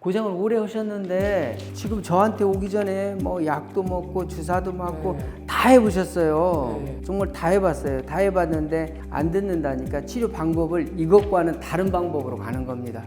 고생을 오래 하셨는데 지금 저한테 오기 전에 뭐 약도 먹고 주사도 맞고 네. 다 해보셨어요. 네. 정말 다 해봤어요. 다 해봤는데 안 듣는다니까 치료 방법을 이것과는 다른 방법으로 가는 겁니다.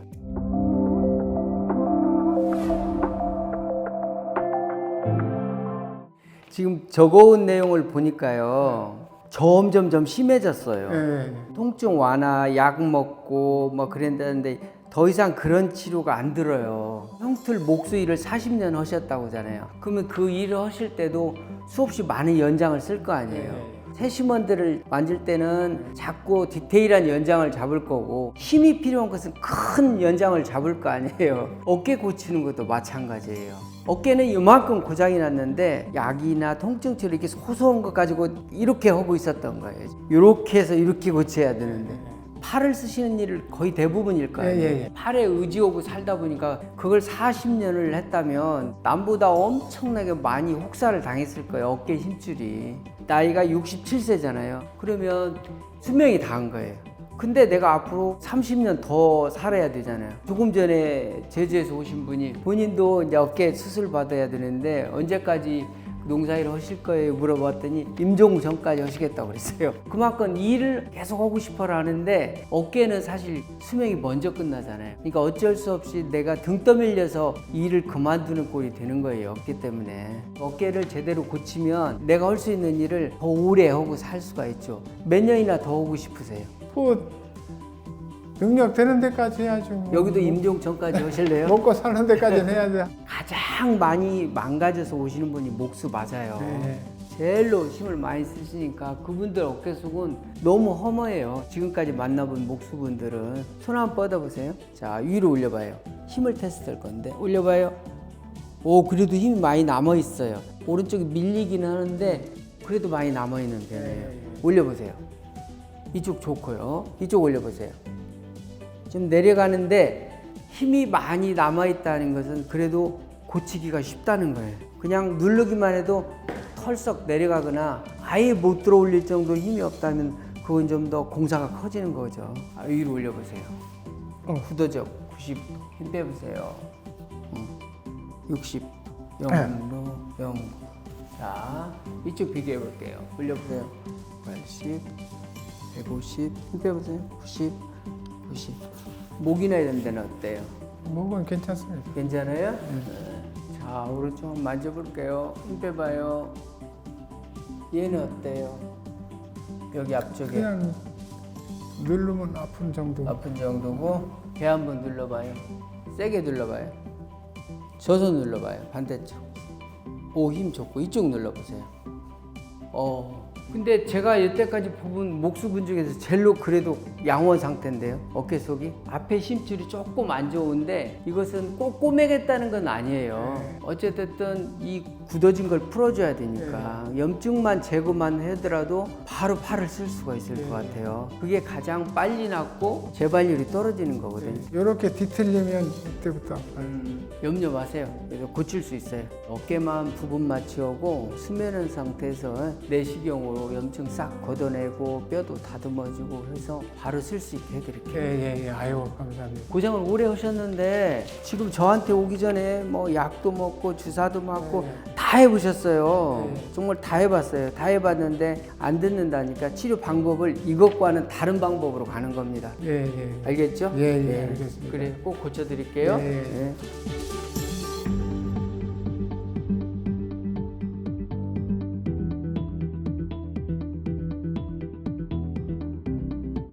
지금 적어온 내용을 보니까요. 점점점 심해졌어요. 예. 통증 완화, 약 먹고 뭐 그랬는데 더 이상 그런 치료가 안 들어요. 형틀 목수 일을 40년 하셨다고 하잖아요. 그러면 그 일을 하실 때도 수없이 많은 연장을 쓸 거 아니에요. 세심원들을 만질 때는 자꾸 디테일한 연장을 잡을 거고 힘이 필요한 것은 큰 연장을 잡을 거 아니에요. 어깨 고치는 것도 마찬가지예요. 어깨는 이만큼 고장이 났는데 약이나 통증 치료 이렇게 소소한 거 가지고 이렇게 하고 있었던 거예요. 이렇게 해서 이렇게 고쳐야 되는데 팔을 쓰시는 일을 거의 대부분일 거 아니에요. 예, 예, 예. 팔에 의지하고 살다 보니까 그걸 40년을 했다면 남보다 엄청나게 많이 혹사를 당했을 거예요. 어깨 힘줄이. 나이가 67세잖아요. 그러면 수명이 다한 거예요. 근데 내가 앞으로 30년 더 살아야 되잖아요. 조금 전에 제주에서 오신 분이 본인도 이제 어깨 수술 받아야 되는데 언제까지 농사일을 하실 거예요? 물어봤더니 임종 전까지 하시겠다고 그랬어요. 그만큼 일을 계속 하고 싶어라 하는데 어깨는 사실 수명이 먼저 끝나잖아요. 그러니까 어쩔 수 없이 내가 등 떠밀려서 일을 그만두는 꼴이 되는 거예요. 어깨 때문에. 어깨를 제대로 고치면 내가 할 수 있는 일을 더 오래 하고 살 수가 있죠. 몇 년이나 더 하고 싶으세요? 뭐 능력 되는 데까지 해야죠. 뭐. 여기도 임종 전까지 하실래요? 먹고 사는 데까지는 해야 돼. 가장 많이 망가져서 오시는 분이 목수 맞아요. 네. 제일로 힘을 많이 쓰시니까 그분들 어깨 속은 너무 허머해요. 지금까지 만나본 목수분들은 손 한번 뻗어보세요. 자 위로 올려봐요. 힘을 테스트할 건데 올려봐요. 오 그래도 힘이 많이 남아 있어요. 오른쪽이 밀리기는 하는데 그래도 많이 남아 있는 편이에요. 올려보세요. 이쪽 좋고요. 이쪽 올려보세요. 좀 내려가는데 힘이 많이 남아 있다는 것은 그래도 고치기가 쉽다는 거예요. 그냥 누르기만 해도 털썩 내려가거나 아예 못 들어 올릴 정도 힘이 없다면 그건 좀 더 공사가 커지는 거죠. 아, 위로 올려보세요. 어, 후더적 90. 힘 빼보세요. 음, 60. 0로 0. 자, 이쪽 비교해 볼게요. 올려보세요. 80. 150. 힘 빼보세요. 90. 90. 목이나 이런 데는 어때요? 목은 괜찮습니다. 괜찮아요? 네. 자, 오른쪽 만져볼게요. 힘 빼봐요. 얘는 어때요? 여기 앞쪽에 그냥 누르면 아픈 정도. 아픈 정도고 배 한번 눌러봐요. 세게 눌러봐요. 저손 눌러봐요. 반대쪽. 오, 힘 좋고 이쪽 눌러보세요. 어. 근데 제가 여태까지 뽑은 목수분 중에서 제일로 그래도 양원 상태인데요. 어깨 속이 앞에 심줄이 조금 안 좋은데 이것은 꼭 꼬매겠다는 건 아니에요. 어쨌든 이 굳어진 걸 풀어줘야 되니까 염증만 제거만 하더라도 바로 팔을 쓸 수가 있을 것 같아요. 그게 가장 빨리 낫고 재발률이 떨어지는 거거든요. 이렇게 뒤틀리면 아파요. 음, 염려 마세요. 그래서 고칠 수 있어요. 어깨만 부분 마취하고 수면한 상태에서 내시경으로 염증 싹 걷어내고 뼈도 다듬어주고 해서 바로 쓸 수 있게 해드릴게요. 예 예 예. 아유 감사합니다. 고생을 오래 하셨는데 지금 저한테 오기 전에 뭐 약도 먹고 주사도 맞고 다 해보셨어요. 정말 다 해봤어요. 다 해봤는데 안 듣는다니까 치료 방법을 이것과는 다른 방법으로 가는 겁니다. 예 예. 알겠죠? 예, 예, 네. 알겠습니다. 그래 꼭 고쳐드릴게요. 예. 네.